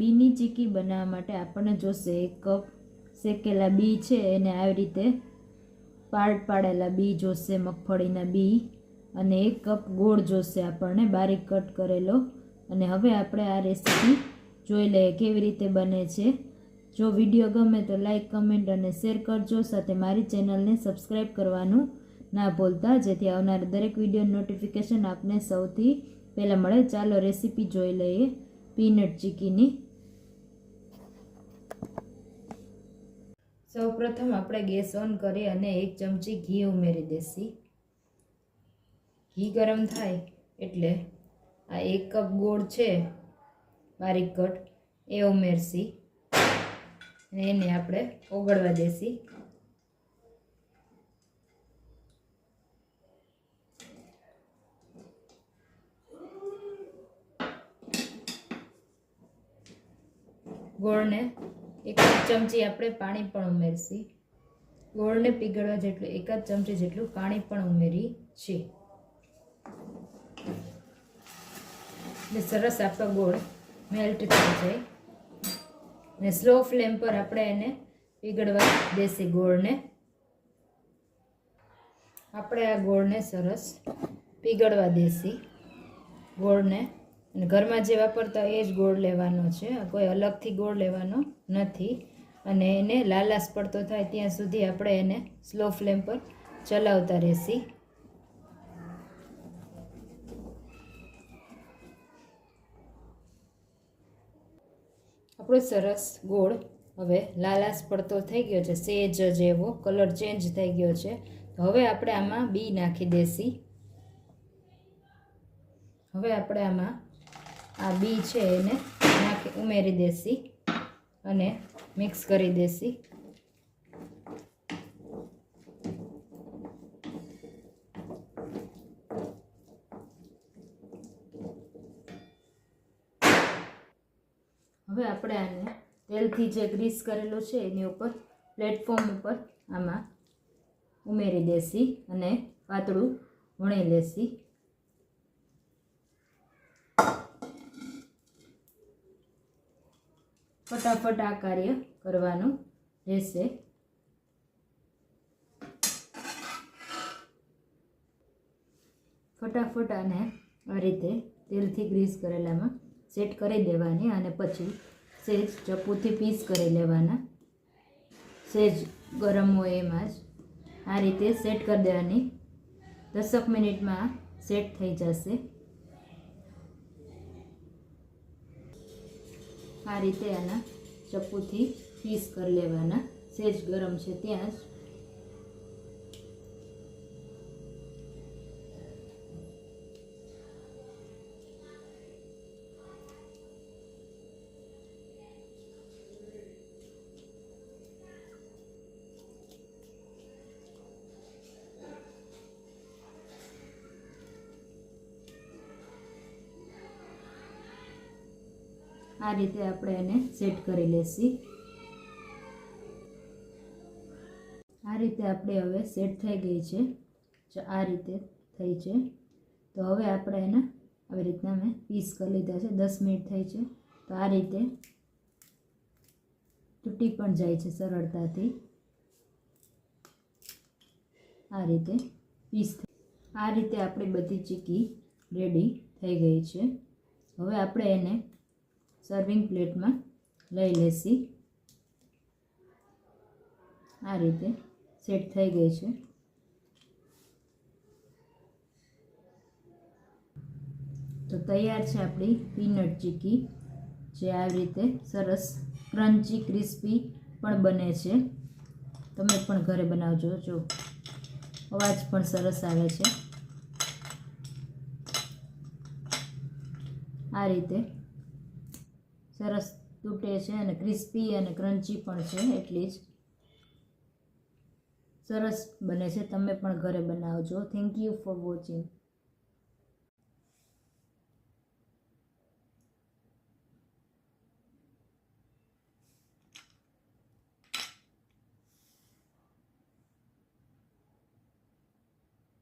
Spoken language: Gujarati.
બીની ચીકી બનાવવા માટે આપણને જોશે એક કપ શેકેલા બી છે એને આવી રીતે પાડ પાડેલા બી જોશે, મગફળીના બી અને એક કપ ગોળ જોશે આપણને બારીક કટ કરેલો. અને હવે આપણે આ રેસીપી જોઈ લઈએ કેવી રીતે બને છે. જો વીડિયો ગમે તો લાઈક, કમેન્ટ અને શેર કરજો. સાથે મારી ચેનલને સબસ્ક્રાઈબ કરવાનું ના ભૂલતા, જેથી આવનાર દરેક વીડિયો નોટિફિકેશન આપને સૌથી પહેલાં મળે. ચાલો રેસીપી જોઈ લઈએ. પીનટ ચીકીની સૌ પ્રથમ આપણે ગેસ ઓન કરી અને એક ચમચી ઘી ઉમેરી દેસી ઘી ગરમ થાય એટલે આ એક કપ ગોળ છે બારીક કટ, એ ઉમેરસી અને એને આપણે ઓગળવા દેસી ગોળને એક ચમચી આપણે પાણી પણ ઉમેરશી. ગોળને પીગળવા જેટલું, એક જ ચમચી જેટલું પાણી પણ ઉમેરી છે. એટલે સરસ આપણો ગોળ મેલ્ટ થઈ જાય. અને સ્લો ફ્લેમ પર આપણે એને પીગળવા દેશી ગોળને. આપણે આ ગોળને સરસ પીગળવા દેશી ગોળને. અને ઘરમાં જે વાપરતા એ જ ગોળ લેવાનો છે. કોઈ અલગથી ગોળ લેવાનો નથી. અને એને લાલાશ પડતો થાય ત્યાં સુધી આપણે એને સ્લો ફ્લેમ પર ચલાવતા રહેશી. આપણો સરસ ગોળ હવે લાલાશ પડતો થઈ ગયો છે. સેજ જેવો કલર ચેન્જ થઈ ગયો છે. હવે આપણે આમાં બી નાખી દેશી. હવે આપણે આમાં આ બી છે એને. નાખી, ઉમેરી દેસી અને મિક્સ કરી દેસી હવે આપણે આને તેલથી જે ગ્રીસ કરેલું છે એની ઉપર પ્લેટફોર્મ ઉપર આમાં ઉમેરી દેશી અને પાતળું વણી લેસી ફટાફટ આ કાર્ય કરવાનું રહેશે. ફટાફટ આને આ રીતે તેલથી ગ્રીસ કરેલામાં સેટ કરી દેવાની અને પછી સેજ ચપ્પુથી પીસ કરી લેવાના. સેજ ગરમ હોય એમાં જ આ રીતે સેટ કરી દેવાની. દસક મિનિટમાં સેટ થઈ જશે. આ રીતે આના ચપ્પુથી પીસ કરી લેવાના. સેજ ગરમ છે ત્યાં જ. આ રીતે આપણે એને સેટ કરી લેશી. આ રીતે આપણે હવે સેટ થઈ ગઈ છે. આ રીતે થઈ છે, તો હવે આપણે એને આવી રીતના મેં પીસ કરી લીધા છે. દસ મિનિટ થઈ છે. તો આ રીતે તૂટી પણ જાય છે સરળતાથી. આ રીતે પીસ આ રીતે આપણી બધી ચીકી રેડી થઈ ગઈ છે. હવે આપણે એને સર્વિંગ પ્લેટમાં લઈ લેશી. આ રીતે સેટ થઈ ગઈ છે. તો તૈયાર છે આપણી પીનટ ચીકી, જે આવી રીતે સરસ ક્રન્ચી ક્રિસ્પી પણ બને છે. તમે પણ ઘરે બનાવજો, જો અવાજ પણ સરસ આવે છે. આ રીતે સરસ તૂટે છે અને ક્રિસ્પી અને ક્રન્ચી પણ છે, એટલી જ. સરસ બને છે, તમે પણ ઘરે બનાવજો. Thank you for watching